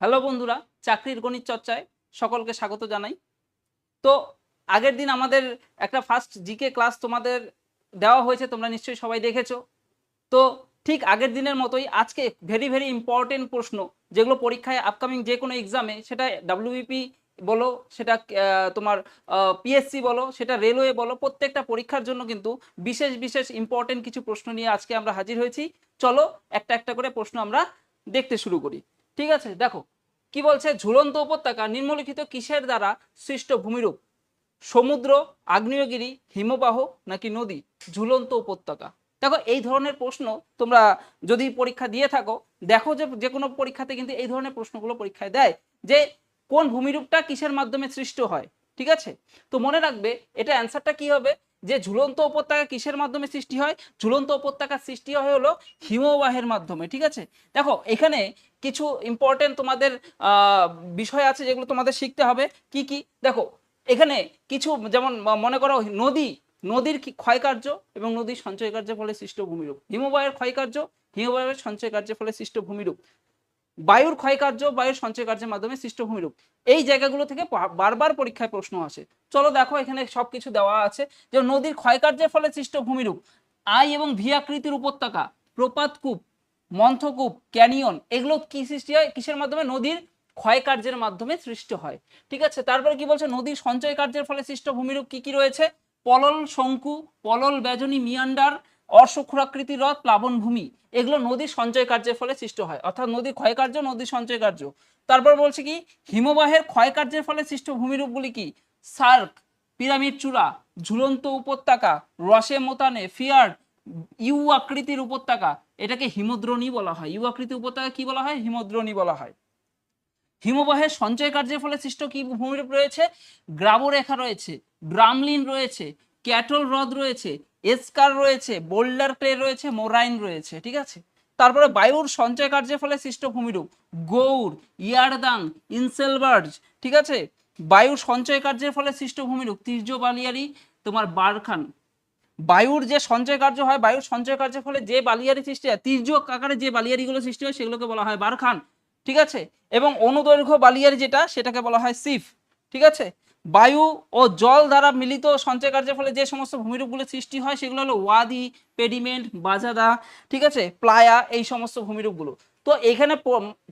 Hello বন্ধুরা, চাকরির গণিত চর্চায় সকলকে স্বাগত জানাই। তো আগের দিন আমাদের একটা ফার্স্ট জিকে ক্লাস তোমাদের দেওয়া হয়েছে, তোমরা নিশ্চয়ই সবাই দেখেছ। তো ঠিক আগের দিনের মতোই আজকে ভেরি ভেরি ইম্পর্টেন্ট প্রশ্ন, যেগুলো পরীক্ষায় আপকামিং যে কোনো এক্সামে সেটা ডাব্লিউবিপি বলো, সেটা তোমার পিএসসি বলো, সেটা রেলওয়ে বলো, প্রত্যেকটা পরীক্ষার জন্য কিন্তু বিশেষ বিশেষ ইম্পর্টেন্ট কিছু প্রশ্ন নিয়ে আজকে আমরা হাজির হয়েছি। চলো একটা একটা করে প্রশ্ন আমরা দেখতে শুরু করি। ঠিক আছে, দেখো, কি বলছে? ঝুলন্ত উপত্যকা নিম্নলিখিত কিসের দ্বারা সৃষ্ট ভূমিরূপ? সমুদ্র, আগ্নেয়গিরি, হিমবাহ নাকি নদী? ঝুলন্ত উপত্যকা। দেখো, এই ধরনের প্রশ্ন তোমরা যদি পরীক্ষা দিয়ে থাকো, দেখো যে যে কোনো পরীক্ষাতে কিন্তু এই ধরনের প্রশ্নগুলো পরীক্ষায় দেয় যে কোন ভূমিরূপটা কিসের মাধ্যমে সৃষ্ট হয়, ঠিক আছে? তো মনে রাখবে, এটা অ্যান্সারটা কি হবে? যে ঝুলন্ত উপত্যকা কিসের মাধ্যমে সৃষ্টি হয়? ঝুলন্ত উপত্যকার সৃষ্টি হয় হলো হিমবাহের মাধ্যমে, ঠিক আছে? দেখো, এখানে কিছু ইম্পর্টেন্ট তোমাদের বিষয় আছে যেগুলো তোমাদের শিখতে হবে। কি কি? দেখো, এখানে কিছু যেমন মনে করো নদী, নদীর ক্ষয়কার্য এবং নদীর সঞ্চয় কার্যের ফলে সৃষ্ট ভূমিরূপ। হিমবাহের ক্ষয়কার্য, হিমবাহের সঞ্চয় কার্যের ফলে সৃষ্ট ভূমিরূপ। বায়ুর ক্ষয়কার্য, বায়ুর সঞ্চয় কার্যের মাধ্যমে সৃষ্ট ভূমিরূপ। এই জায়গাগুলো থেকে বারবার পরীক্ষায় প্রশ্ন আসে। চলো দেখো, এখানে সবকিছু দেওয়া আছে যে নদীর ক্ষয়কার্যের ফলে সৃষ্ট ভূমিরূপ। আই এবং ভি আকৃতির উপত্যকা, প্রপাতকূপ মন্থকূপ, ক্যানিয়ন, এগুলো কি সৃষ্টি হয়? কিসের মাধ্যমে? নদীর ক্ষয়কার্যের মাধ্যমে সৃষ্টি হয়। ঠিক আছে? তারপরে কি বলছে? নদীর সঞ্চয় কার্যের ফলে সৃষ্ট ভূমিরূপ কি কি রয়েছে? পলল শঙ্কু, পলল বেজনী মিয়ান্ডার অশ্বক্ষুরাকৃতি হ্রদ প্লাবনভূমি এগুলো নদীর সঞ্চয় কার্যের ফলে সৃষ্ট হয়। অর্থাৎ নদীর ক্ষয়কার্য, নদীর সঞ্চয় কার্য। তারপর বলছে কি? হিমবাহের ক্ষয়কার্যের ফলে সৃষ্ট ভূমিরূপগুলি কি? সার্ক, পিরামিড চূড়া, ঝুলন্ত উপত্যকা রসে মোতানে, ফিয়ার্ড ইউ আকৃতির উপত্যকা, এটাকে হিমদ্রোণী বলা হয়। ইউ আকৃতির উপত্যকা কি বলা হয়? হিমদ্রোণী বলা হয়। হিমবাহের সঞ্চয় কার্যের ফলে সৃষ্ট কি ভূমিরূপ রয়েছে? গ্রাবরেখা রয়েছে ড্রামলিন রয়েছে, ক্যাটল হ্রদ রয়েছে, এসকার রয়েছে, বোল্ডার ক্লে রয়েছে, মোরাইন রয়েছে, ঠিক আছে? তারপরে বায়ুর সঞ্চয় কার্যের ফলে সৃষ্ট ভূমিরূপ, গৌর, ইয়ারদাং, ইনসেলবার্জ, ঠিক আছে? বায়ুর সঞ্চয় কার্যের ফলে সৃষ্ট ভূমিরূপ তীর্য বালিয়ারি তোমার বারখান বায়ুর যে সঞ্চয় কার্য হয়, বায়ুর সঞ্চয় কার্যের ফলে যে বালিয়ারি সৃষ্টি হয়, তীর্য আকারে যে বালিয়ারিগুলো সৃষ্টি হয়, সেগুলোকে বলা হয় বারখান ঠিক আছে? এবং অনুদৈর্ঘ্য বালিয়ারি যেটা, সেটাকে বলা হয় সিফ, ঠিক আছে? বায়ু ও জল দ্বারা মিলিত সঞ্চয় কার্যের ফলে যে সমস্ত ভূমিরূপগুলো সৃষ্টি হয়, সেগুলো হলো ওয়াদি, পেডিমেন্ট, বাজাদা, ঠিক আছে? প্লায়া, এই সমস্ত ভূমিরূপগুলো। তো এখানে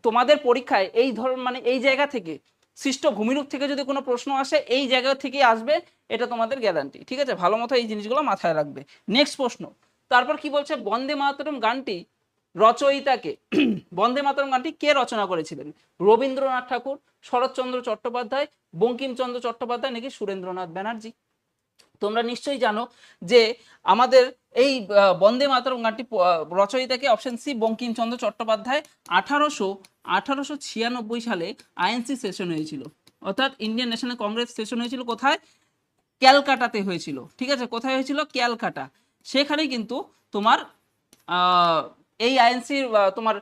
তোমাদের পরীক্ষায় এই ধর মানে এই জায়গা থেকে সৃষ্ট ভূমিরূপ থেকে যদি কোনো প্রশ্ন আসে, এই জায়গা থেকেই আসবে, এটা তোমাদের গ্যারান্টি ঠিক আছে? ভালো মতো এই জিনিসগুলো মাথায় রাখবে। নেক্সট প্রশ্ন, তারপর কি বলছে? বন্দে মাতরম গানটি রচয়িতাকে, বন্দে মাতরম গানটি কে রচনা করেছিলেন? রবীন্দ্রনাথ ঠাকুর, শরৎচন্দ্র চট্টোপাধ্যায়, বঙ্কিমচন্দ্র চট্টোপাধ্যায় নাকি সুরেন্দ্রনাথ ব্যানার্জি? তোমরা নিশ্চয়ই জানো যে আমাদের এই বন্দে মাতরম গানটি রচয়িতাকে অপশন সি বঙ্কিমচন্দ্র চট্টোপাধ্যায় আঠারোশো আঠারোশো ছিয়ানব্বই সালে আইএনসি সেশন হয়েছিল। অর্থাৎ ইন্ডিয়ান ন্যাশনাল কংগ্রেস সেশন হয়েছিল কোথায়? ক্যালকাটাতে হয়েছিল। ঠিক আছে? কোথায় হয়েছিল? ক্যালকাটা। সেখানে কিন্তু তোমার এই আইএনসির তোমার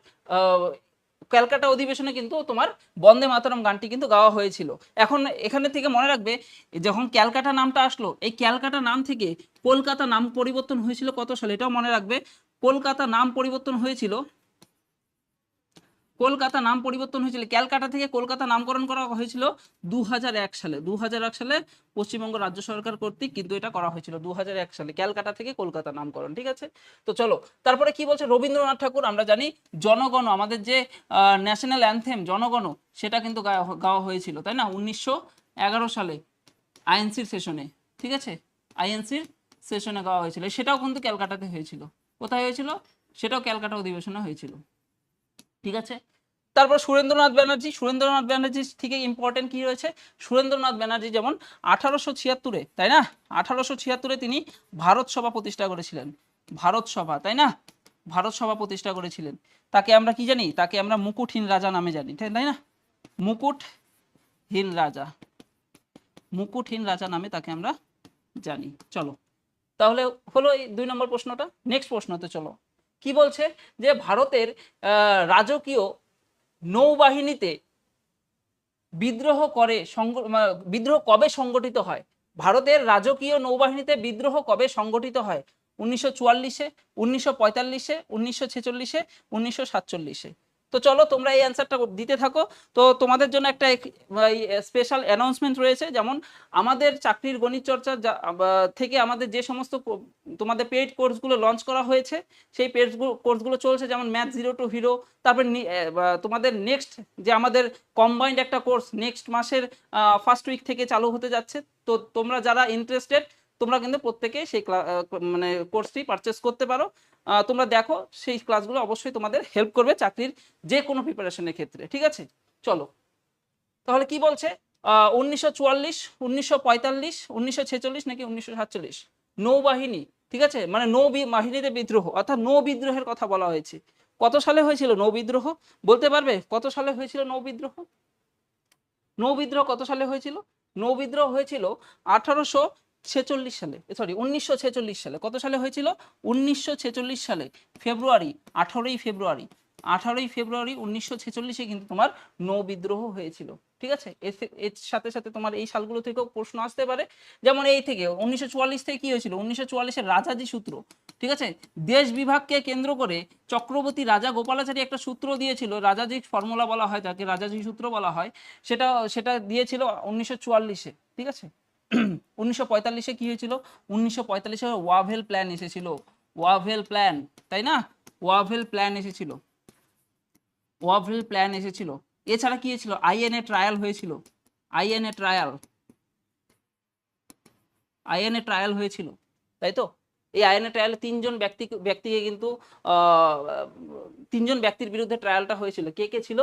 ক্যালকাটা অধিবেশনে কিন্তু তোমার বন্দে মাতরম গানটি কিন্তু গাওয়া হয়েছিল। এখন এখানে থেকে মনে রাখবে, যখন ক্যালকাটা নামটা আসলো, এই ক্যালকাটা নাম থেকে কলকাতা নাম পরিবর্তন হয়েছিল কত সালে? এটাও মনে রাখবে, কলকাতা নাম পরিবর্তন হয়েছিল কলকাতা নাম পরিবর্তন হয়েছিল। ক্যালকাটা থেকে কলকাতা নামকরণ করা হয়েছিল দু হাজার এক সালে। দু হাজার এক সালে পশ্চিমবঙ্গ রাজ্য সরকার কর্তৃক কিন্তু এটা করা হয়েছিল দু হাজার এক সালে। ক্যালকাটা থেকে কলকাতা নামকরণ, ঠিক আছে? তো চলো, তারপরে কি বলছে রবীন্দ্রনাথ ঠাকুর? আমরা জানি জনগণ আমাদের যে ন্যাশনাল অ্যানথেম জনগণ সেটা কিন্তু গাওয়া- হয়েছিল, তাই না? উনিশশো এগারো সালে আইএনসির সেশনে ঠিক আছে? আইএনসির সেশনে গাওয়া হয়েছিল। সেটাও কিন্তু ক্যালকাটাতে হয়েছিল। কোথায় হয়েছিল? সেটাও ক্যালকাটা অধিবেশনে হয়েছিল। ঠিক আছে? তারপর সুরেন্দ্রনাথ ব্যানার্জি সুরেন্দ্রনাথ ব্যানার্জি থেকে ইম্পর্টেন্ট কি রয়েছে? সুরেন্দ্রনাথ ব্যানার্জি যেমন আঠারোশো ছিয়াত্তরে, তাই না? আঠারোশো ছিয়াত্তরে তিনি ভারত সভা প্রতিষ্ঠা করেছিলেন। ভারত সভা, তাই না? ভারত সভা প্রতিষ্ঠা করেছিলেন। তাকে আমরা কি জানি? তাকে আমরা মুকুটহীন রাজা নামে জানি, তাই না? মুকুটহীন রাজা। মুকুটহীন রাজা নামে তাকে আমরা জানি। চলো। তাহলে হলো এই দুই নম্বর প্রশ্নটা। নেক্সট প্রশ্নতে চলো। কি বলছে? যে ভারতের রাজকীয় নৌবাহিনীতে বিদ্রোহ করে বিদ্রোহ কবে সংগঠিত হয়? ভারতের রাজকীয় নৌবাহিনীতে বিদ্রোহ কবে সংগঠিত হয়? উনিশশো চুয়াল্লিশে, উনিশশো পঁয়তাল্লিশে, উনিশশো ছেচল্লিশে, উনিশশো সাতচল্লিশে। তো চলো তোমরা এই অ্যান্সারটা দিতে থাকো। তো তোমাদের জন্য একটা স্পেশাল অ্যানাউন্সমেন্ট রয়েছে। যেমন আমাদের চাকরির গণিত চর্চা থেকে আমাদের যে সমস্ত তোমাদের পেইড কোর্সগুলো লঞ্চ করা হয়েছে, সেই পেইড কোর্সগুলো চলছে যেমন ম্যাথ জিরো টু হিরো তারপর তোমাদের নেক্সট যে আমাদের কম্বাইন্ড একটা কোর্স নেক্সট মাসের ফার্স্ট উইক থেকে চালু হতে যাচ্ছে। তো তোমরা যারা ইন্টারেস্টেড তোমরা কিন্তু প্রত্যেকে সেই মানে কোর্সটি পারচেস করতে পারো। তোমরা দেখো, সেই ক্লাসগুলো অবশ্যই তোমাদের হেল্প করবে চাকরির যে কোনো প্রিপারেশনের ক্ষেত্রে, ঠিক আছে? চলো। তাহলে কি বলছে? উনিশশো চুয়াল্লিশ, উনিশশো পঁয়তাল্লিশ, উনিশশো ছেচল্লিশ নাকি উনিশশো সাতচল্লিশ? নৌবাহিনী, ঠিক আছে? মানে নৌ বাহিনীতে বিদ্রোহ, অর্থাৎ নৌ বিদ্রোহের কথা বলা হয়েছে। কত সালে হয়েছিল নৌ বিদ্রোহ বলতে পারবে? কত সালে হয়েছিল নৌ বিদ্রোহ নৌ বিদ্রোহ কত সালে হয়েছিল? নৌ বিদ্রোহ হয়েছিল আঠারোশো ছেচল্লিশ সালে সরি উনিশশো ছেচল্লিশ সালে। কত সালে হয়েছিল? উনিশশো ছেচল্লিশ সালে, ফেব্রুয়ারি, আঠারোই ফেব্রুয়ারি। আঠারোই ফেব্রুয়ারি উনিশশো ছেচল্লিশে কিন্তু তোমার নৌ বিদ্রোহ হয়েছিল। ঠিক আছে? এর সাথে সাথে তোমার এই সালগুলো থেকেও প্রশ্ন আসতে পারে। যেমন এই থেকে, উনিশশো চুয়াল্লিশ থেকে কি হয়েছিল? উনিশশো চুয়াল্লিশের রাজাজি সূত্র। ঠিক আছে? দেশ বিভাগকে কেন্দ্র করে চক্রবর্তী রাজা গোপালাচারী একটা সূত্র দিয়েছিল। রাজাজি ফর্মুলা বলা হয়, তাকে রাজাজি সূত্র বলা হয়। সেটা সেটা দিয়েছিল উনিশশো ঠিক আছে? উনিশশো পঁয়তাল্লিশে কি হয়েছিল? উনিশশো পঁয়তাল্লিশে ওয়াভেল প্ল্যান এসেছিল। ওয়াভেল প্ল্যান, তাই না? ওয়াভেল প্ল্যান এসেছিল। ওয়াভেল প্ল্যান এসেছিল। এছাড়া কি হয়েছিল? আইএনএ ট্রায়াল হয়েছিল। INA trial. আইএনএ ট্রায়াল হয়েছিল। তাই তো? এই আইএনএ ট্রায়ালে তিনজন ব্যক্তি, ব্যক্তিকে কিন্তু তিনজন ব্যক্তির বিরুদ্ধে ট্রায়ালটা হয়েছিল। কে কে ছিল?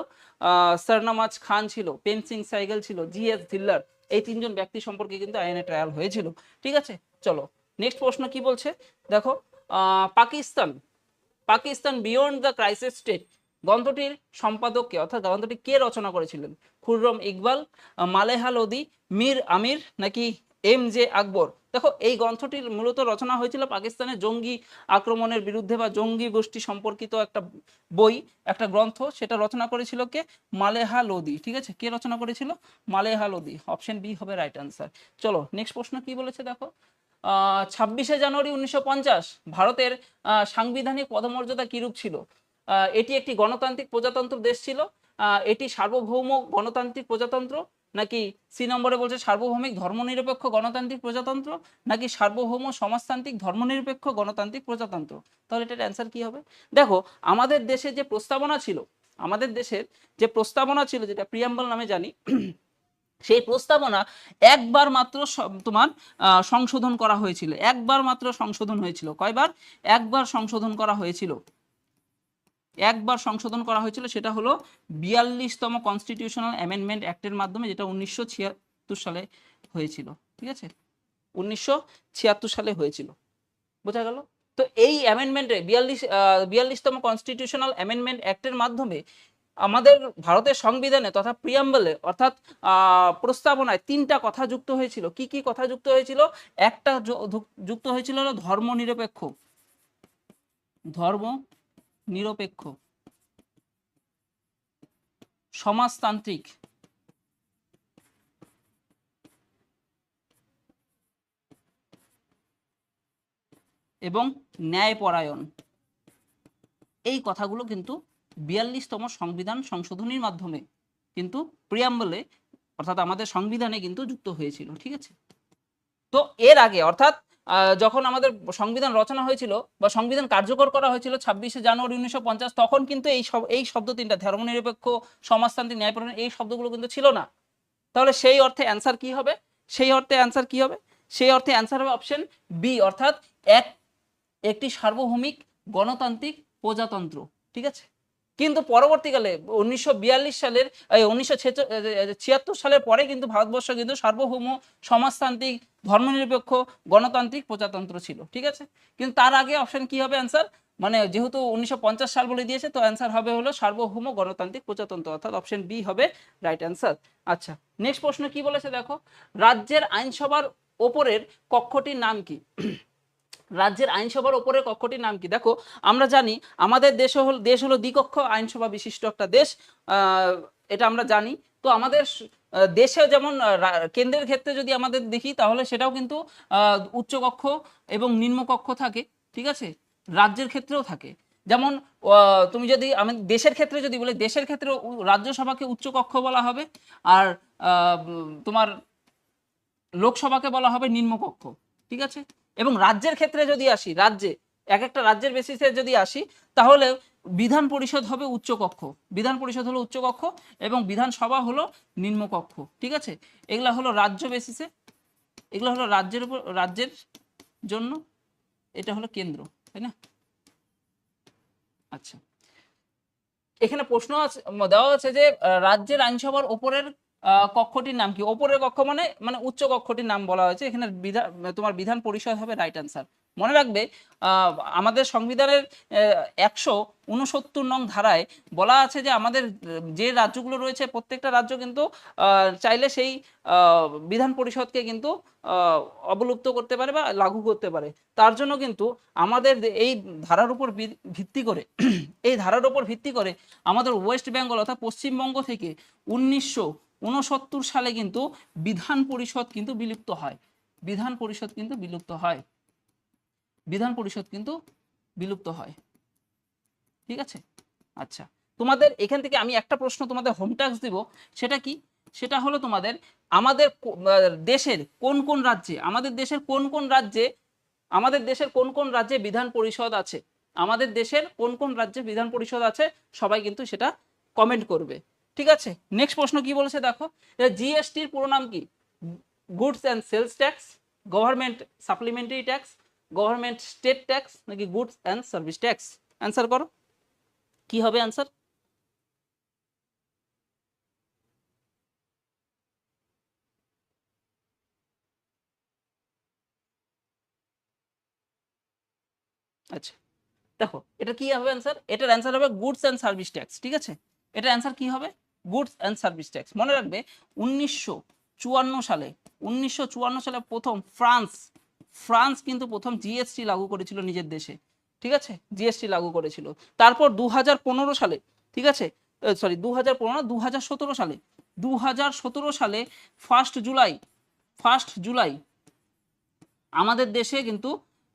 সরনামাজ খান ছিল পেন সিং সাইকেল ছিল, জি এস ধিল্লার। এই তিনজন ব্যক্তি সম্পর্কে কিন্তু আইএনএ ট্রায়াল হয়েছিল। ঠিক আছে? চলো নেক্সট প্রশ্ন কি বলছে? দেখো Pakistan Pakistan beyond the crisis state গ্রন্থটির সম্পাদককে অর্থাৎ গ্রন্থটি কে রচনা করেছিলেন? খুররম ইকবাল মালেহা লোদি মীর আমির, নাকি এম জে আকবর? দেখো, এই গ্রন্থটির মূলত রচনা হয়েছিল পাকিস্তানের জঙ্গি আক্রমণের বিরুদ্ধে বা জঙ্গি গোষ্ঠী সম্পর্কিত একটা বই, একটা গ্রন্থ। সেটা রচনা করেছিল কে? মালেহা লোদি। ঠিক আছে? কে রচনা করেছিল? মালেহা লোদি। অপশন বি হবে রাইট আনসার চলো, নেক্সট প্রশ্ন কি বলেছে দেখো? ছাব্বিশে জানুয়ারি উনিশশো পঞ্চাশ, ভারতের সাংবিধানিক পদমর্যাদা কিরূপ ছিল? এটি একটি গণতান্ত্রিক প্রজাতন্ত্র দেশ ছিল। এটি সার্বভৌম গণতান্ত্রিক প্রজাতন্ত্র। নাকি সি নম্বরে বলছে সার্বভৌমিক ধর্মনিরপেক্ষ গণতান্ত্রিক প্রজাতন্ত্র, নাকি সার্বভৌম সমাজতান্ত্রিক ধর্মনিরপেক্ষ গণতান্ত্রিক প্রজাতন্ত্র? তাহলে এটার অ্যান্সার কি হবে? দেখো, আমাদের দেশে যে প্রস্তাবনা ছিল, আমাদের দেশের যে প্রস্তাবনা ছিল, যেটা প্রিয়াম্বল নামে জানি, সেই প্রস্তাবনা একবার মাত্র তোমার সংশোধন করা হয়েছিল। একবার মাত্র সংশোধন হয়েছিল। কয়বার? একবার সংশোধন করা হয়েছিল। একবার সংশোধন করা হয়েছিল, সেটা হলো বিয়াল্লিশতম কনস্টিটিউশনাল অ্যামেন্ডমেন্ট অ্যাক্টের মাধ্যমে, যেটা উনিশশো ছিয়াত্তর সালে হয়েছিল, ঠিক আছে? উনিশশো ছিয়াত্তর সালে হয়েছিল, বোঝা গেল? তো এই অ্যামেন্ডমেন্টে, বিয়াল্লিশ বিয়াল্লিশতম কনস্টিটিউশনাল অ্যামেন্ডমেন্ট অ্যাক্টের মাধ্যমে আমাদের ভারতের সংবিধানে তথা প্রিয়াম্বলে, অর্থাৎ প্রস্তাবনায় তিনটা কথা যুক্ত হয়েছিল। কি কি কথা যুক্ত হয়েছিল? একটা যুক্ত হয়েছিল ধর্ম নিরপেক্ষ ধর্ম নিরপেক্ষ। সমাজতান্ত্রিক। এবং ন্যায়পরায়ণ। এই কথাগুলো কিন্তু বিয়াল্লিশতম সংবিধান সংশোধনীর মাধ্যমে কিন্তু প্রিয়াম্বলে অর্থাৎ আমাদের সংবিধানে কিন্তু যুক্ত হয়েছিল, ঠিক আছে? তো এর আগে, অর্থাৎ যখন আমাদের সংবিধান রচনা হয়েছিল বা সংবিধান কার্যকর করা হয়েছিল ছাব্বিশে জানুয়ারি উনিশশো পঞ্চাশ, তখন কিন্তু এই সব এই শব্দ তিনটা, ধর্মনিরপেক্ষ, সমাজতান্ত্রিক, ন্যায়পরায়ণ, এই শব্দগুলো কিন্তু ছিল না। তাহলে সেই অর্থে অ্যান্সার কি হবে? সেই অর্থে অ্যান্সার কি হবে? সেই অর্থে অ্যান্সার হবে অপশন বি অর্থাৎ এক একটি সার্বভৌমিক গণতান্ত্রিক প্রজাতন্ত্র। ঠিক আছে? কিন্তু পরবর্তীকালে উনিশশো বিয়াল্লিশ সালের উনিশশো ছিয়াত্তর সালের পরে কিন্তু ভারতবর্ষ কিন্তু সার্বভৌম সমাজতান্ত্রিক, ধর্মনিরপেক্ষ, গণতান্ত্রিক প্রজাতন্ত্র ছিল, ঠিক আছে? কিন্তু তার আগে অপশন কি হবে অ্যান্সার মানে যেহেতু উনিশশো পঞ্চাশ সাল বলে দিয়েছে, তো অ্যান্সার হবে হলো সার্বভৌম গণতান্ত্রিক প্রজাতন্ত্র, অর্থাৎ অপশন বি হবে রাইট অ্যান্সার আচ্ছা নেক্সট প্রশ্ন কি বলেছে দেখো? রাজ্যের আইনসভার ওপরের কক্ষটির নাম কি? রাজ্যের আইনসভার ওপরের কক্ষটির নাম কি? দেখো, আমরা জানি আমাদের দেশ হল দেশ হলো দ্বিকক্ষ আইনসভা বিশিষ্ট একটা দেশ। এটা আমরা জানি। তো আমাদের দেশে যেমন কেন্দ্রের ক্ষেত্রে যদি আমাদের দেখি, তাহলে সেটাও কিন্তু উচ্চকক্ষ এবং নিম্নকক্ষ থাকে, ঠিক আছে? রাজ্যের ক্ষেত্রেও থাকে। যেমন তুমি যদি, আমি দেশের ক্ষেত্রে যদি বলি, দেশের ক্ষেত্রে রাজ্যসভাকে উচ্চকক্ষ বলা হবে আর তোমার লোকসভাকে বলা হবে নিম্নকক্ষ, ঠিক আছে? এবং রাজ্যের ক্ষেত্রে যদি আসি, রাজ্যে, এক একটা রাজ্যের বেসিসে যদি আসি, তাহলে বিধান পরিষদ হবে উচ্চকক্ষ বিধান পরিষদ হলো উচ্চকক্ষ এবং বিধানসভা হলো নিম্নকক্ষ ঠিক আছে? এগুলা হলো রাজ্য বেসিসে এগুলো হলো রাজ্যের উপর, রাজ্যের জন্য এটা হলো কেন্দ্র, তাই না? আচ্ছা। এখানে প্রশ্ন আছে, দেওয়া আছে যে রাজ্যের আইনসভার ওপরের কক্ষটির নাম কি? ওপরের কক্ষ মানে মানে উচ্চ কক্ষটির নাম বলা হয়েছে। এখানে বিধান তোমার বিধান পরিষদ হবে রাইট অ্যান্সার মনে রাখবে আমাদের সংবিধানের একশো উনসত্তর নং ধারায় বলা আছে যে আমাদের, যে রাজ্যগুলো রয়েছে, প্রত্যেকটা রাজ্য কিন্তু চাইলে সেই বিধান পরিষদকে কিন্তু অবলুপ্ত করতে পারে বা লাগু করতে পারে। তার জন্য কিন্তু আমাদের এই ধারার উপর ভিত্তি করে, এই ধারার উপর ভিত্তি করে আমাদের ওয়েস্ট বেঙ্গল অর্থাৎ পশ্চিমবঙ্গ থেকে উনিশশো উনসত্তর সালে কিন্তু বিধান পরিষদ কিন্তু বিলুপ্ত হয়। বিধান পরিষদ কিন্তু বিলুপ্ত হয়। বিধান পরিষদ কিন্তু বিলুপ্ত হয়। ঠিক আছে? আচ্ছা তোমাদের এখান থেকে আমি একটা প্রশ্ন তোমাদের হোম ট্যাক্স দিব। সেটা কি? সেটা হলো তোমাদের, আমাদের দেশের কোন কোন রাজ্যে, আমাদের দেশের কোন কোন রাজ্যে, আমাদের দেশের কোন কোন রাজ্যে বিধান পরিষদ আছে? আমাদের দেশের কোন কোন রাজ্যে বিধান পরিষদ আছে? সবাই কিন্তু সেটা কমেন্ট করবে। ঠিক আছে? নেক্সট প্রশ্ন কি বলেছে দেখো? জিএসটির পুরো নাম কি? Goods and sales tax government supplementary tax government state tax নাকি goods and service tax answer করো। কি হবে অ্যান্সার আচ্ছা দেখো, এটা কি হবে অ্যান্সার এটার অ্যান্সার হবে গুডস অ্যান্ড সার্ভিস ট্যাক্স ঠিক আছে? এটার অ্যান্সার কি হবে? গুডস অ্যান্ড সার্ভিস ট্যাক্স মনে রাখবে, উনিশশো চুয়ান্ন সালে, উনিশশো চুয়ান্ন সালে প্রথম ফ্রান্স ফ্রান্স কিন্তু প্রথম জিএসটি লাগু করেছিল নিজের দেশে, ঠিক আছে? জিএসটি লাগু করেছিল। তারপর দু হাজার পনেরো সালে, ঠিক আছে? সরি দু হাজার পনেরো দু সালে দু হাজার সতেরো সালে ফার্স্ট জুলাই ফার্স্ট জুলাই আমাদের দেশে কিন্তু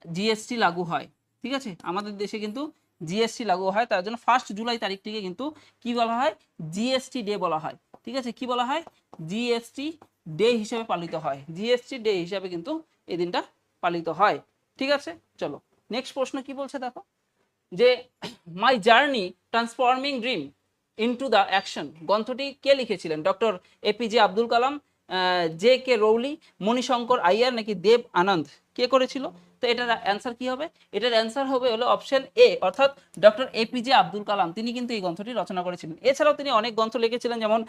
জিএসটি লাগু হয়, ঠিক আছে? আমাদের দেশে কিন্তু জিএসটি লাগু হয়, তার জন্য ফার্স্ট জুলাই তারিখটিকে কিন্তু কি বলা হয়? জিএসটি ডে বলা হয়। ঠিক আছে? কি বলা হয়? জিএসটি ডে হিসেবে পালিত হয়। জিএসটি ডে হিসাবে কিন্তু এই দিনটা পালিত হয়। ঠিক আছে? চলো নেক্সট প্রশ্ন কি বলছে দেখো? যে my journey transforming dream into the action গ্রন্থটি কে লিখেছিলেন? Doctor APJ Abdul Kalam J K রৌলি Manishankar Aiyar নাকি দেব আনন্দ? কে করেছিল? তো এটার অ্যান্সার কি হবে? এটার অ্যান্সার হবে হলো অপশন এ অর্থাৎ ডক্টর এপিজে আব্দুল কালাম। তিনি কিন্তু এই গ্রন্থটি রচনা করেছিলেন। এছাড়াও তিনি অনেক গ্রন্থ লিখেছিলেন, যেমন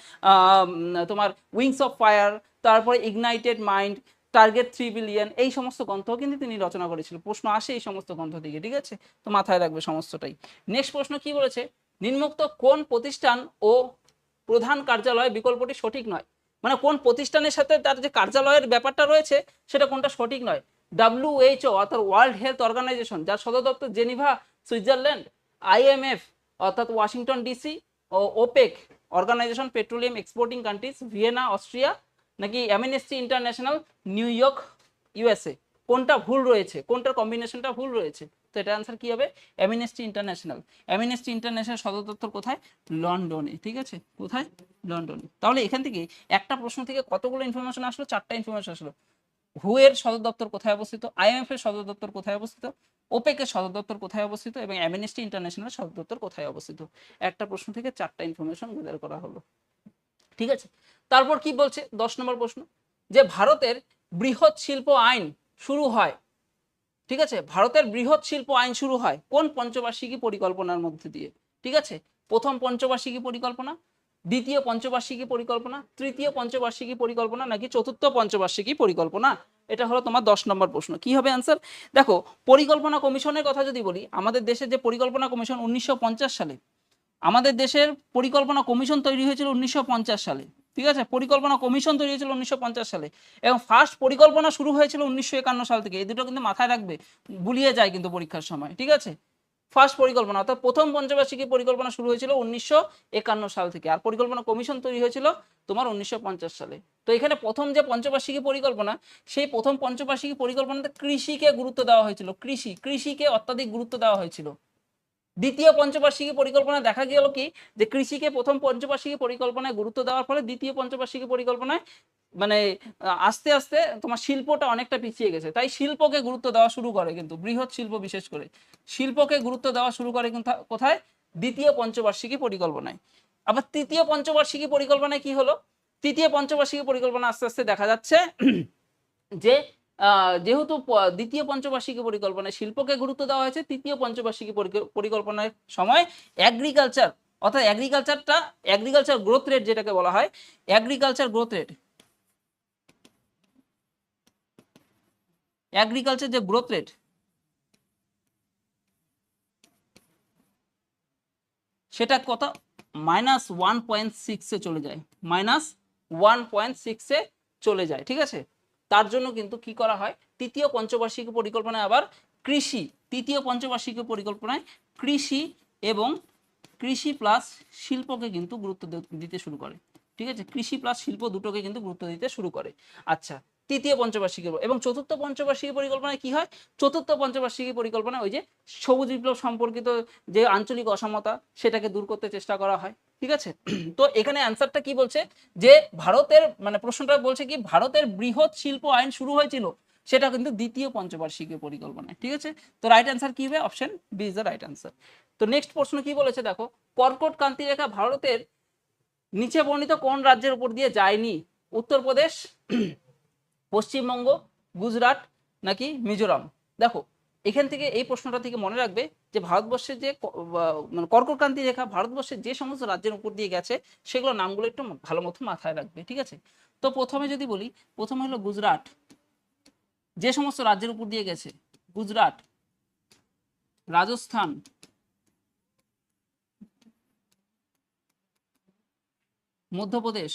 তোমার উইংস অফ ফায়ার তারপরে ignited mind target three billion এই সমস্ত গ্রন্থ কিন্তু তিনি রচনা করেছিলেন। প্রশ্ন আসে এই সমস্ত গ্রন্থ থেকে, ঠিক আছে? তো মাথায় রাখবে সমস্তটাই। নেক্সট প্রশ্ন কি বলেছে? নিম্নোক্ত কোন প্রতিষ্ঠান ও প্রধান কার্যালয় বিকল্পটি সঠিক নয়? মানে কোন প্রতিষ্ঠানের সাথে তার যে কার্যালয়ের ব্যাপারটা রয়েছে, সেটা কোনটা সঠিক নয়? ডাব্লিউএইচও অর্থাৎ ওয়ার্ল্ড হেলথ অর্গানাইজেশন যার সদর দপ্তর জেনিভা, সুইজারল্যান্ড আইএমএফ অর্থাৎ ওয়াশিংটন ডিসি ও OPEC organisation petroleum exporting countries Vienna, Austria, নাকি amnesty international New York USA কোনটা ভুল রয়েছে? কোনটার কম্বিনেশনটা ভুল রয়েছে? তো এটা অ্যান্সার কি হবে? অ্যামিনেস্টি ইন্টারন্যাশনাল অ্যামিনেস্টি ইন্টারন্যাশনাল সদর দপ্তর কোথায়? লন্ডনে, ঠিক আছে? কোথায়? লন্ডনে। তাহলে এখান থেকে একটা প্রশ্ন থেকে কতগুলো ইনফরমেশন আসলো? চারটা ইনফরমেশন আসলো। হু এর সদর দপ্তর কোথায় অবস্থিত আইএমএফ এর সদর দপ্তর কোথায় অবস্থিত ওপেক এর সদর দপ্তর কোথায় অবস্থিত এবং অ্যামনেস্টি ইন্টারন্যাশনাল সদর দপ্তর কোথায় অবস্থিত? একটা প্রশ্ন থেকে চারটা ইনফরমেশন গ্যাদার করা হলো। ঠিক আছে? তারপর কি বলছে? দশ নম্বর প্রশ্ন, যে ভারতের বৃহৎ শিল্প আইন শুরু হয়। ঠিক আছে? ভারতের বৃহৎ শিল্প আইন শুরু হয় কোন পঞ্চবার্ষিকী পরিকল্পনার মধ্যে দিয়ে। ঠিক আছে? প্রথম পঞ্চবার্ষিকী পরিকল্পনা দ্বিতীয় পঞ্চবার্ষিকী পরিকল্পনা, তৃতীয় পঞ্চবার্ষিকী পরিকল্পনা নাকি চতুর্থ পঞ্চবার্ষিকী পরিকল্পনা? এটা হলো তোমার দশ নম্বর প্রশ্ন। কি হবে অ্যান্সার দেখো, পরিকল্পনা কমিশনের কথা যদি বলি, আমাদের দেশের যে পরিকল্পনা কমিশন উনিশশো পঞ্চাশ সালে, আমাদের দেশের পরিকল্পনা কমিশন তৈরি হয়েছিল উনিশশো পঞ্চাশ সালে, ঠিক আছে? পরিকল্পনা কমিশন তৈরি হয়েছিল উনিশশো পঞ্চাশ সালে এবং ফার্স্ট পরিকল্পনা শুরু হয়েছিল উনিশশো একান্ন সাল থেকে। এই দুটো কিন্তু মাথায় রাখবে গুলিয়ে যায় কিন্তু পরীক্ষার সময়, ঠিক আছে? ফার্স্ট পরিকল্পনা, অর্থাৎ প্রথম পঞ্চবার্ষিকী পরিকল্পনা শুরু হয়েছিল উনিশশো একান্ন সাল থেকে। আর পরিকল্পনা কমিশন তৈরি হয়েছিল তোমার উনিশশো পঞ্চাশ সালে। তো এখানে প্রথম যে পঞ্চবার্ষিকী পরিকল্পনা, সেই প্রথম পঞ্চবার্ষিকী পরিকল্পনাতে কৃষিকে গুরুত্ব দেওয়া হয়েছিল। কৃষি, কৃষিকে অত্যাধিক গুরুত্ব দেওয়া হয়েছিল। দ্বিতীয় পঞ্চবার্ষিকী পরিকল্পনা দেখা গেল কি? যে কৃষিকে প্রথম পঞ্চবার্ষিকী পরিকল্পনায় গুরুত্ব দেওয়ার ফলে দ্বিতীয় পঞ্চবার্ষিকী পরিকল্পনায় মানে আস্তে আস্তে তোমার শিল্পটা অনেকটা পিছিয়ে গেছে। তাই শিল্পকে গুরুত্ব দেওয়া শুরু করে কিন্তু, বৃহৎ শিল্প বিশেষ করে। শিল্পকে গুরুত্ব দেওয়া শুরু করে কিন্তু কোথায়? দ্বিতীয় পঞ্চবার্ষিকী পরিকল্পনায়। আবার তৃতীয় পঞ্চবার্ষিকী পরিকল্পনায় কি হলো? তৃতীয় পঞ্চবার্ষিকী পরিকল্পনা আস্তে আস্তে দেখা যাচ্ছে যে যেহেতু দ্বিতীয় পঞ্চবার্ষিকী পরিকল্পনায় শিল্পকে গুরুত্ব দেওয়া হয়েছে, তৃতীয় পঞ্চবার্ষিকী পরিকল্পনার সময় অ্যাগ্রিকালচার অর্থাৎ অ্যাগ্রিকালচারটা অ্যাগ্রিকালচার গ্রোথ রেট যেটাকে বলা হয় অ্যাগ্রিকালচার গ্রোথ রেট অ্যাগ্রিকালচার যে গ্রোথ রেট সেটা কত? মাইনাস ওয়ান পয়েন্ট সিক্সে চলে যায় মাইনাস ওয়ান পয়েন্ট সিক্সে চলে যায়, ঠিক আছে? তার জন্য কিন্তু কি করা হয়? তৃতীয় পঞ্চবার্ষিকী পরিকল্পনায় আবার কৃষি, তৃতীয় পঞ্চবার্ষিকী পরিকল্পনায় কৃষি এবং কৃষি প্লাস শিল্পকে কিন্তু গুরুত্ব দিতে শুরু করে। ঠিক আছে? কৃষি প্লাস শিল্প দুটোকে কিন্তু গুরুত্ব দিতে শুরু করে। আচ্ছা তৃতীয় পঞ্চবার্ষিকী এবং চতুর্থ পঞ্চবার্ষিকী পরিকল্পনায় কি হয়? চতুর্থ পঞ্চবার্ষিকী পরিকল্পনায় ওই যে সবুজ বিপ্লব সম্পর্কিত যে আঞ্চলিক অসমতা, সেটাকে দূর করতে চেষ্টা করা হয়। ঠিক আছে? তো এখানে অ্যান্সারটা কি বলছে? যে ভারতের মানে প্রশ্নটা বলছে কি, ভারতের বৃহৎ শিল্প আইন শুরু হয়েছিল, সেটা কিন্তু দ্বিতীয় পঞ্চবার্ষিকী পরিকল্পনায়, ঠিক আছে? তো রাইট অ্যান্সার কি হবে? Option B is the right answer তো নেক্সট প্রশ্ন কি বলেছে দেখো? কর্কট কান্তি রেখা ভারতের নিচে বর্ণিত কোন রাজ্যের উপর দিয়ে যায়নি? উত্তরপ্রদেশ, পশ্চিমবঙ্গ, গুজরাট, নাকি মিজোরাম? দেখো এখান থেকে এই প্রশ্নটা থেকে মনে রাখবে যে ভারতবর্ষের যে মানে কর্কটক্রান্তি রেখা ভারতবর্ষের যে সমস্ত রাজ্যের উপর দিয়ে গেছে সেগুলো নামগুলো একটু ভালো মতো মাথায় রাখবে, ঠিক আছে? তো প্রথমে যদি বলি, প্রথমে হলো গুজরাট। যে সমস্ত রাজ্যের উপর দিয়ে গেছে, গুজরাট, রাজস্থান, মধ্যপ্রদেশ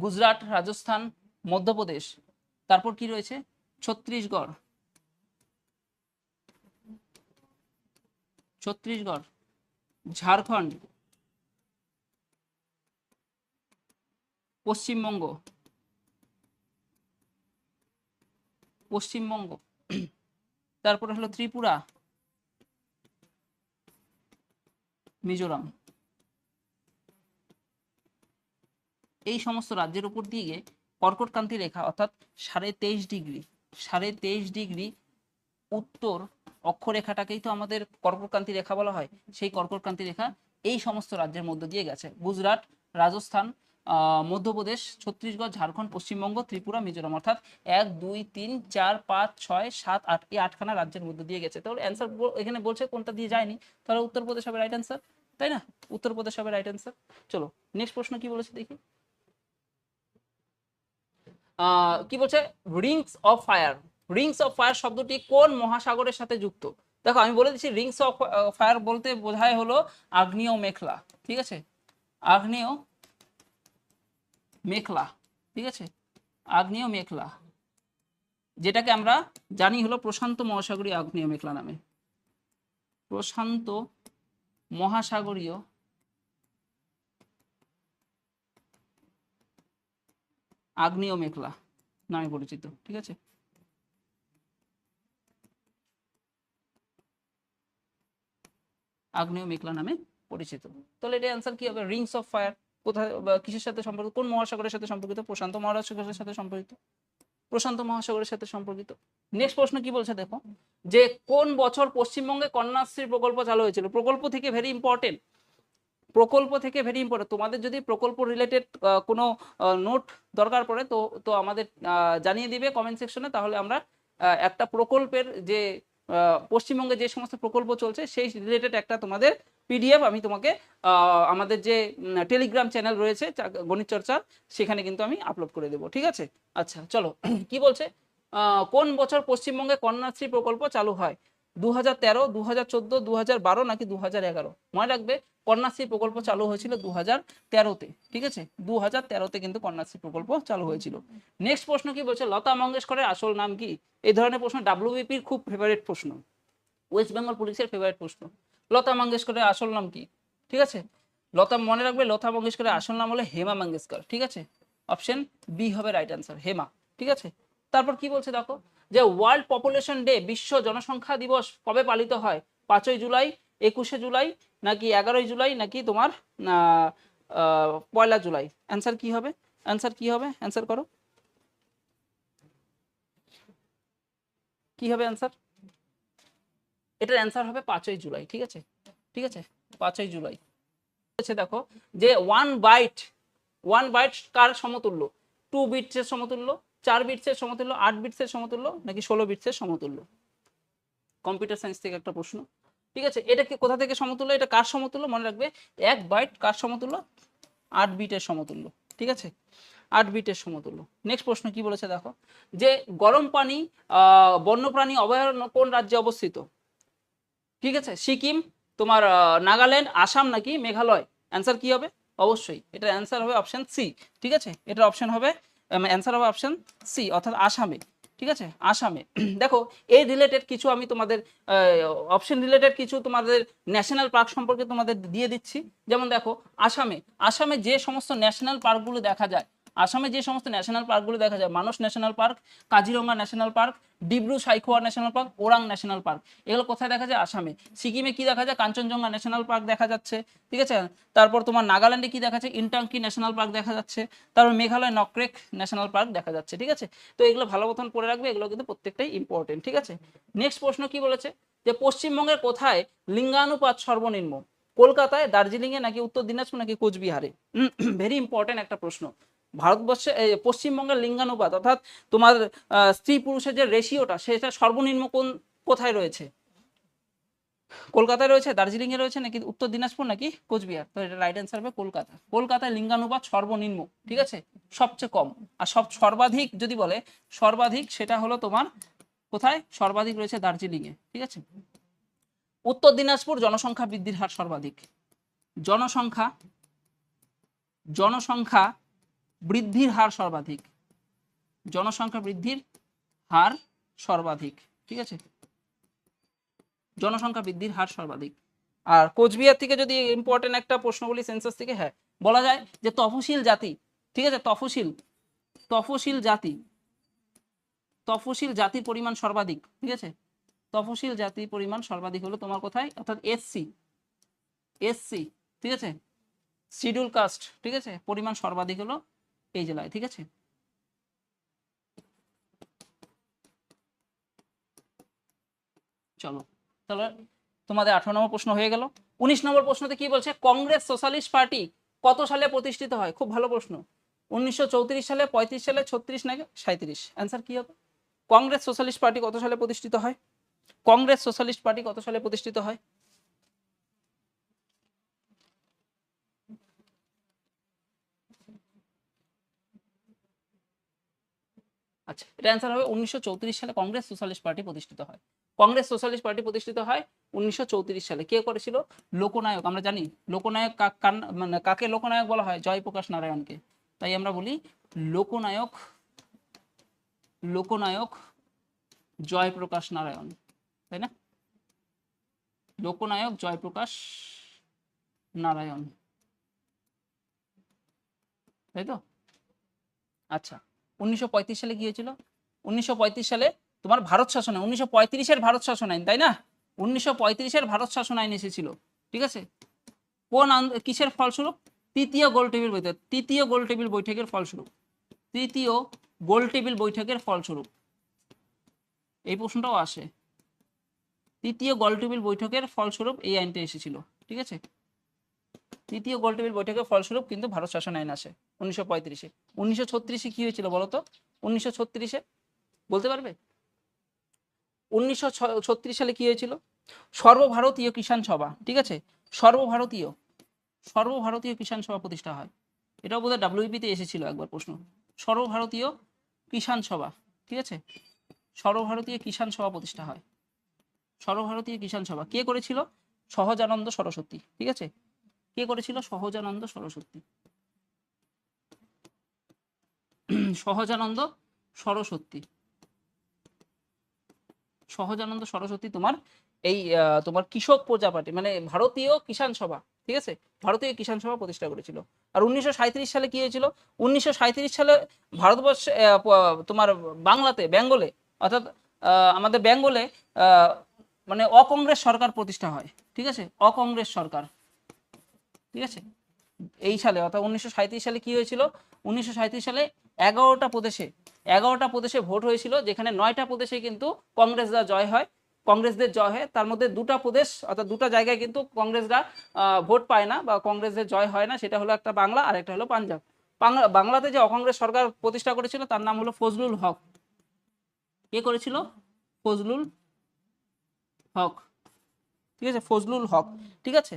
গুজরাট, রাজস্থান, মধ্যপ্রদেশ। তারপর কি রয়েছে? ছত্তিশগড়। ছত্তিশগড়। ঝাড়খণ্ড। পশ্চিমবঙ্গ। পশ্চিমবঙ্গ। তারপরে হলো ত্রিপুরা। মিজোরাম। এই সমস্ত রাজ্যের উপর দিয়ে কর্কটক্রান্তি রেখা অর্থাৎ সাড়ে তেইশ ডিগ্রি, সাড়ে তেইশ ডিগ্রি উত্তর অক্ষরেখাটাকেই তো আমাদের কর্কটক্রান্তি রেখা বলা হয়, সেই কর্কটক্রান্তি রেখা এই সমস্ত রাজ্যের মধ্য দিয়ে গেছে। গুজরাট, রাজস্থান মধ্যপ্রদেশ, ছত্তিশগড়, ঝাড়খণ্ড, পশ্চিমবঙ্গ, ত্রিপুরা, মিজোরাম, অর্থাৎ এক, দুই, তিন, চার, পাঁচ, ছয়, সাত, আট, এই আটখানা রাজ্যের মধ্য দিয়ে গেছে। তাহলে অ্যান্সার এখানে বলছে কোনটা দিয়ে যায়নি? তাহলে উত্তরপ্রদেশ হবে রাইট অ্যান্সার তাই না? উত্তরপ্রদেশ হবে রাইট অ্যান্সার চলো নেক্সট প্রশ্ন কি বলেছে দেখি। কি বলছে? Rings of fire rings of fire শব্দটি কোন মহাসাগরের সাথে যুক্ত? দেখো, আমি বলে দিচ্ছি রিংস অফ ফায়ার বলতে বোঝায় হলো আগ্নেয় মেখলা, ঠিক আছে? আগ্নেয় মেখলা, ঠিক আছে? আগ্নেয় মেখলা, যেটাকে আমরা জানি হলো প্রশান্ত মহাসাগরীয় আগ্নেয় মেখলা নামে। প্রশান্ত মহাসাগরীয় আগ্নেয় মেখলা নামে পরিচিত, ঠিক আছে? আগ্নেয় মেঘলা নামে পরিচিত। তাহলে এটা অ্যান্সার কি হবে? রিংস অফ ফায়ার কোথায় কিসের সাথে সম্পর্কিত? কোন মহাসাগরের সাথে সম্পর্কিত? প্রশান্ত মহাসাগরের সাথে সম্পর্কিত। প্রশান্ত মহাসাগরের সাথে সম্পর্কিত। নেক্সট প্রশ্ন কি বলছে দেখো? যে কোন বছর পশ্চিমবঙ্গে কন্যাশ্রী প্রকল্প চালু হয়েছিল? প্রকল্প থেকে ভেরি ইম্পর্টেন্ট প্রকল্প থেকে ভেরি ইম্পর্টেন্ট তোমাদের যদি প্রকল্প রিলেটেড কোনো নোট দরকার পড়ে, তো তো আমাদের জানিয়ে দিবে কমেন্ট সেকশনে তাহলে আমরা একটা প্রকল্পের যে পশ্চিমবঙ্গে যে সমস্ত প্রকল্প চলছে, সেই রিলেটেড একটা তোমাদের পিডিএফ আমি তোমাকে আমাদের যে টেলিগ্রাম চ্যানেল রয়েছে গণিত চর্চা, সেখানে কিন্তু আমি আপলোড করে দেবো। ঠিক আছে? আচ্ছা চলো। কি বলছে? কোন বছর পশ্চিমবঙ্গে কন্যাশ্রী প্রকল্প চালু হয়? দু হাজার তেরো দু হাজার চোদ্দ দু হাজার বারো নাকি দু হাজার এগারো? মনে রাখবে কন্যাশ্রী প্রকল্প চালু হয়েছিল দু হাজার তেরোতে, ঠিক আছে? দু হাজার তেরোতে কিন্তু কন্যাশ্রী প্রকল্প চালু হয়েছিল। নেক্সট প্রশ্ন কি বলছে? লতা মঙ্গেশকরের আসল নাম কি? এই ধরনের প্রশ্ন ডাব্লিউবিপির খুব ফেভারিট প্রশ্ন। ওয়েস্ট বেঙ্গল পুলিশের ফেভারিট প্রশ্ন। লতা মঙ্গেশকরের আসল নাম কি? ঠিক আছে? লতা, মনে রাখবে লতা মঙ্গেশকরের আসল নাম হলো হেমা মঙ্গেশকর, ঠিক আছে? অপশন বি হবে রাইট অ্যান্সার হেমা, ঠিক আছে? তারপর কি বলছে দেখো? যে ওয়ার্ল্ড পপুলেশন ডে বিশ্ব জনসংখ্যা দিবস কবে পালিত হয়? পাঁচই জুলাই একুশে জুলাই নাকি এগারোই জুলাই নাকি তোমার পয়লা জুলাই? অ্যান্সার কি হবে? অ্যান্সার কি হবে? অ্যান্সার করো। কি হবে অ্যান্সার এটার অ্যান্সার হবে পাঁচই জুলাই, ঠিক আছে? ঠিক আছে? পাঁচই জুলাই। হচ্ছে দেখো, যে ওয়ান বাইট ওয়ান বাইট কার সমতুল্য? টু বিটসের সমতুল্য, চার বিটসের সমতুল্য, আট বিটসের সমতুল্য, নাকি ষোলো বিটসের সমতুল্য? কম্পিউটার সায়েন্স থেকে একটা প্রশ্ন। ঠিক আছে? এটা কি কোথা থেকে সমতুল্য? এটা কার সমতুল্য? মনে রাখবে, এক বাইট কার সমতুল্য? আট বিটের সমতুল্য, ঠিক আছে? আট বিটের সমতুল্য। নেক্সট প্রশ্ন কি বলেছে দেখো? যে গরম পানি বন্যপ্রাণী অভয়ারণ্য কোন রাজ্যে অবস্থিত? ঠিক আছে? সিকিম, তোমার নাগাল্যান্ড, আসাম নাকি মেঘালয়? অ্যান্সার কি হবে? অবশ্যই। এটা অ্যান্সার হবে অপশন সি ঠিক আছে? এটার অপশন হবে অ্যান্সার হবে অপশন সি অর্থাৎ আসামে। ঠিক আছে? আসামে। দেখো, এই রিলেটেড কিছু আমি তোমাদের অপশন রিলেটেড কিছু তোমাদের ন্যাশনাল পার্ক সম্পর্কে তোমাদের দিয়ে দিচ্ছি। যেমন দেখো, আসামে। আসামে যে সমস্ত ন্যাশনাল পার্কগুলো দেখা যায় আসামে যে সমস্ত ন্যাশনাল পার্কগুলো দেখা যায়, Manas national park Kaziranga national park Dibru Saikhowa national park Orang national park এগুলো কোথায় দেখা যায়? আসামে। সিকিমে কি দেখা যায়? কাঞ্চনজঙ্ঘা ন্যাশনাল পার্ক দেখা যাচ্ছে, ঠিক আছে? তারপর তোমার নাগাল্যান্ডে কি দেখা যাচ্ছে? ইন্টাঙ্কি ন্যাশনাল পার্ক দেখা যাচ্ছে, তারপর মেঘালয় নকরেক ন্যাশনাল পার্ক দেখা যাচ্ছে, ঠিক আছে? তো এগুলো ভালো মতন পড়ে রাখবে, এগুলো কিন্তু প্রত্যেকটাই ইম্পর্টেন্ট ঠিক আছে? নেক্সট প্রশ্ন কি বলেছে? যে পশ্চিমবঙ্গের কোথায় লিঙ্গানুপাত সর্বনিম্ন? কলকাতায়, দার্জিলিংয়ে, নাকি উত্তর দিনাজপুর, নাকি কোচবিহারে? ভেরি ইম্পর্টেন্ট একটা প্রশ্ন। ভারতবর্ষে পশ্চিমবঙ্গের লিঙ্গানুপাত অর্থাৎ তোমার স্ত্রী পুরুষের যে রেশিওটা সেটা সর্বনিম্ন কোন, কোথায় রয়েছে? কলকাতায় রয়েছে, দার্জিলিংয়ে রয়েছে নাকি উত্তর দিনাজপুর নাকি কোচবিহার? তো এটা রাইট অ্যান্সার হবে কলকাতা। কলকাতায় লিঙ্গানুপাত সর্বনিম্ন, ঠিক আছে? সবচেয়ে কম। আর সব সর্বাধিক যদি বলে, সর্বাধিক সেটা হলো তোমার, কোথায়? সর্বাধিক রয়েছে দার্জিলিংয়ে, ঠিক আছে? উত্তর দিনাজপুর জনসংখ্যা বৃদ্ধির হার সর্বাধিক। জনসংখ্যা জনসংখ্যা বৃদ্ধির হার সর্বাধিক। জনসংখ্যা বৃদ্ধির হার সর্বাধিক। ঠিক আছে? জনসংখ্যা বৃদ্ধির হার সর্বাধিক। আর কোচবিহার থেকে যদি ইম্পর্টেন্ট একটা প্রশ্ন বলি সেন্সাস থেকে হ্যাঁ বলা যায় যে তফসিল জাতি, ঠিক আছে, তফসিল তফসিল জাতি, তফসিল জাতির পরিমাণ সর্বাধিক, ঠিক আছে? তফসিল জাতির পরিমাণ সর্বাধিক হলো তোমার কোথায়? অর্থাৎ এসসি এসসি ঠিক আছে? শিডিউল কাস্ট ঠিক আছে? পরিমাণ সর্বাধিক হলো এই জেলায় ঠিক আছে? চলো, তাহলে তোমাদের আঠারো নম্বর প্রশ্ন হয়ে গেল। উনিশ নম্বর প্রশ্নতে কি বলছে? কংগ্রেস সোশ্যালিস্ট পার্টি কত সালে প্রতিষ্ঠিত হয়? খুব ভালো প্রশ্ন। উনিশশো চৌত্রিশ সালে, পঁয়ত্রিশ সালে, ছত্রিশ নাকি সাঁত্রিশ অ্যান্সার কি হবে? কংগ্রেস সোশ্যালিস্ট পার্টি কত সালে প্রতিষ্ঠিত হয়? কংগ্রেস সোশ্যালিস্ট পার্টি কত সালে প্রতিষ্ঠিত হয়? আচ্ছা এটা অ্যান্সার হবে উনিশশো চৌত্রিশ সালে কংগ্রেস সোশ্যালিস্ট পার্টি প্রতিষ্ঠিত হয়। কংগ্রেস সোশ্যালিস্ট পার্টি প্রতিষ্ঠিত হয় উনিশশো চৌত্রিশ সালে। কে করেছিল? লোকনায়ক, আমরা জানি লোকনায়ক কান- মানে কাকে লোকনায়ক বলা হয়? জয়প্রকাশ নারায়ণকে। তাই আমরা বলি লোকনায়ক লোকনায়ক জয়প্রকাশ নারায়ণ। তাই না? লোকনায়ক জয়প্রকাশ নারায়ণ। তাই তো? আচ্ছা উনিশশো পঁয়ত্রিশ সালে কি হয়েছিল উনিশশো সালে তোমার ভারত শাসন আইন উনিশশো পঁয়ত্রিশের ভারত শাসন আইন, তাই না? উনিশশো পঁয়ত্রিশের ভারত শাসন আইন এসেছিল, ঠিক আছে? কোন কিসের ফলস্বরূপ? তৃতীয় গোল টেবিল বৈঠক, তৃতীয় গোল টেবিল বৈঠকের ফলস্বরূপ, তৃতীয় গোল টেবিল বৈঠকের ফলস্বরূপ। এই প্রশ্নটাও আসে। তৃতীয় গোল টেবিল বৈঠকের ফলস্বরূপ এই আইনটা এসেছিল, ঠিক আছে? তৃতীয় গোল টেবিল বৈঠকের ফলস্বরূপ কিন্তু ভারত শাসন আইন আসে, উনিশশো পঁয়ত্রিশে। উনিশশো ছত্রিশে কি হয়েছিল বলতো উনিশশো ছত্রিশে? বলতে পারবে? উনিশশো ছত্রিশ সালে কি হয়েছিল? সর্বভারতীয় কিষাণ সভা, ঠিক আছে? সর্বভারতীয় সর্বভারতীয় কিষাণ সভা প্রতিষ্ঠা হয়। এটাও বোধহয় ডাব্লিউপিতে এসেছিল একবার প্রশ্ন। সর্বভারতীয় কিষাণ সভা, ঠিক আছে? সর্বভারতীয় কিষাণ সভা প্রতিষ্ঠা হয়। সর্বভারতীয় কিষাণ সভা কে করেছিল? সহজানন্দ সরস্বতী, ঠিক আছে? কে করেছিল? সহজানন্দ সরস্বতী। সহজানন্দ সরস্বতী। সহজানন্দ সরস্বতী তোমার এই তোমার কৃষক প্রজাপাটি মানে ভারতীয় কিষাণ সভা, ঠিক আছে? ভারতীয় কিষাণ সভা প্রতিষ্ঠা করেছিল। আর উনিশশো সাঁইত্রিশ সালে কি হয়েছিল? উনিশশো সাঁইত্রিশ সালে ভারতবর্ষে তোমার বাংলাতে, বেঙ্গলে, অর্থাৎ আমাদের বেঙ্গলে মানে অকংগ্রেস সরকার প্রতিষ্ঠা হয়, ঠিক আছে? অকংগ্রেস সরকার। ঠিক আছে? এই সালে, অর্থাৎ উনিশশো সাঁইত্রিশ সালে কি হয়েছিল? উনিশশো সাঁইত্রিশ সালে এগারোটা প্রদেশে এগারোটা প্রদেশে ভোট হয়েছিল, যেখানে নয়টা প্রদেশে কিন্তু কংগ্রেসরা জয় হয়। কংগ্রেসদের জয় হয়, তার মধ্যে দুটা প্রদেশ, অর্থাৎ দুটা জায়গায় কিন্তু কংগ্রেসরা ভোট পায় না বা কংগ্রেসদের জয় হয় না, সেটা হলো একটা বাংলা আর একটা হলো পাঞ্জাব। বাংলা, বাংলাতে যে অকংগ্রেস সরকার প্রতিষ্ঠা করেছিল, তার নাম হলো ফজলুল হক। কে করেছিল? ফজলুল হক। ঠিক আছে? ফজলুল হক। ঠিক আছে?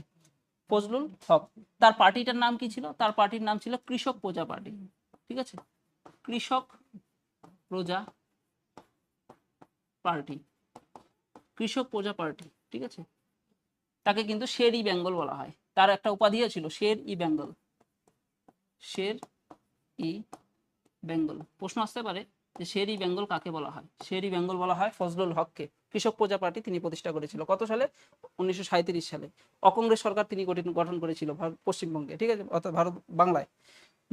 ফজলুল হক। তার পার্টিটার নাম কি ছিল? তার পার্টির নাম ছিল কৃষক প্রজা পার্টি। ঠিক আছে? কৃষক প্রজা পার্টি। কৃষক প্রজা পার্টি। ঠিক আছে? তাকে কিন্তু শের ই বেঙ্গল বলা হয়। তার একটা উপাধিও ছিল, শের ই বেঙ্গল। শের ই বেঙ্গল। প্রশ্ন আসতে পারে যে শের ই বেঙ্গল কাকে বলা হয়? শের ই বেঙ্গল বলা হয় ফজলুল হককে। কৃষক প্রজা পার্টি তিনি প্রতিষ্ঠা করেছিল। কত সালে? উনিশশো সাঁইত্রিশ সালে। অকংগ্রেস সরকার তিনি গঠন করেছিল পশ্চিমবঙ্গে, ঠিক আছে? অর্থাৎ ভারত, বাংলায়।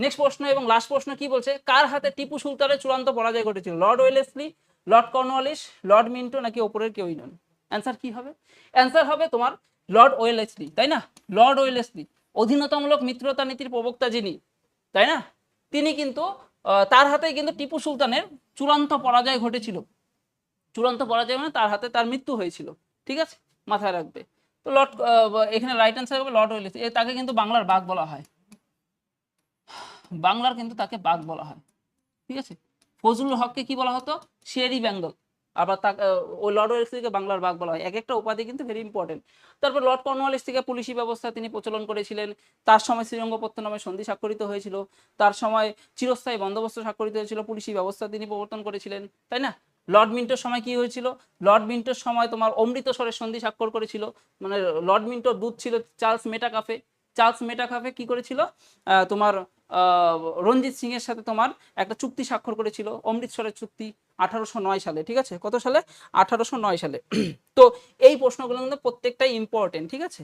নেক্সট প্রশ্ন এবং লাস্ট প্রশ্ন কি বলছে? কার হাতে টিপু সুলতানের চূড়ান্ত পরাজয় ঘটেছিল? Lord Wellesley lord Cornwallis lord Minto নাকি ওপরের কেউই নন? অ্যান্সার কি হবে? অ্যান্সার হবে তোমার লর্ড ওয়েলেসলি তাই না? লর্ড ওয়েলেসলি অধীনতামূলক মিত্রতা নীতির প্রবক্তা যিনি, তাই না? তিনি কিন্তু তার হাতে কিন্তু টিপু সুলতানের চূড়ান্ত পরাজয় ঘটেছিল। চূড়ান্ত পরাজয় মানে তার হাতে তার মৃত্যু হয়েছিল, ঠিক আছে? মাথায় রাখবে। তো লর্ড এখানে রাইট অ্যান্সার হবে লর্ড ওয়েলেসলি এ, তাকে কিন্তু বাংলার বাঘ বলা হয়। বাংলার কিন্তু তাকে বাঘ বলা হয়, ঠিক আছে? ফজলুল হককে কি বলা হতো? শেরি বেঙ্গল। আবার তাকে ওই লর্ড ওয়েলেসলিকে বাংলার বাঘ বলা হয়। এক একটা উপাধি কিন্তু ভেরি ইম্পর্টেন্ট তারপর লর্ড কর্নওয়ালিস থেকে পুলিশি ব্যবস্থা তিনি প্রচলন করেছিলেন। তার সময় শ্রীরঙ্গপত্র নামে সন্ধি স্বাক্ষরিত হয়েছিল। তার সময় চিরস্থায়ী বন্দোবস্ত স্বাক্ষরিত হয়েছিল। পুলিশি ব্যবস্থা তিনি প্রবর্তন করেছিলেন, তাই না? লর্ড মিন্টোর সময় কি হয়েছিল? লর্ড মিন্টোর সময় তোমার অমৃতসরের সন্ধি স্বাক্ষর করেছিল। মানে লর্ড মিন্টোর দূত ছিল Charles Metcalfe Charles Metcalfe কি করেছিল? তোমার রঞ্জিত সিং এর সাথে তোমার একটা চুক্তি স্বাক্ষর করেছিল অমৃতসরের চুক্তি আঠারোশো নয় সালে, ঠিক আছে? কত সালে? আঠারোশো নয় সালে। তো এই প্রশ্নগুলো কিন্তু প্রত্যেকটাই ইম্পর্টেন্ট ঠিক আছে?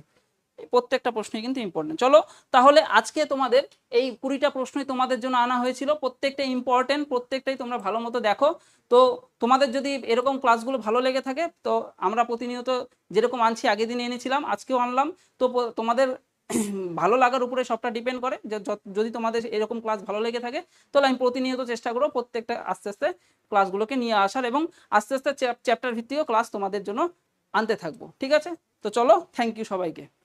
প্রত্যেকটা প্রশ্নই কিন্তু ইম্পর্টেন্ট চলো, তাহলে আজকে তোমাদের এই কুড়িটা প্রশ্নই তোমাদের জন্য আনা হয়েছিল। প্রত্যেকটা ইম্পর্টেন্ট প্রত্যেকটাই তোমরা ভালো মতো দেখো। তো তোমাদের যদি এরকম ক্লাসগুলো ভালো লেগে থাকে, তো আমরা প্রতিনিয়ত যেরকম আনছি আগের দিনে এনেছিলাম, আজকেও আনলাম। তো তোমাদের ভালো লাগার উপরে সবটা ডিপেন্ড করে। যে যদি তোমাদের এরকম ক্লাস ভালো লেগে থাকে, তাহলে আমি প্রতিনিয়ত চেষ্টা করব প্রত্যেকটা আস্তে আস্তে ক্লাসগুলোকে নিয়ে আসার এবং আস্তে আস্তে চ্যাপ্টার ভিত্তিক ক্লাস তোমাদের জন্য আনতে থাকব। ঠিক আছে? তো চলো থ্যাংক ইউ সবাইকে।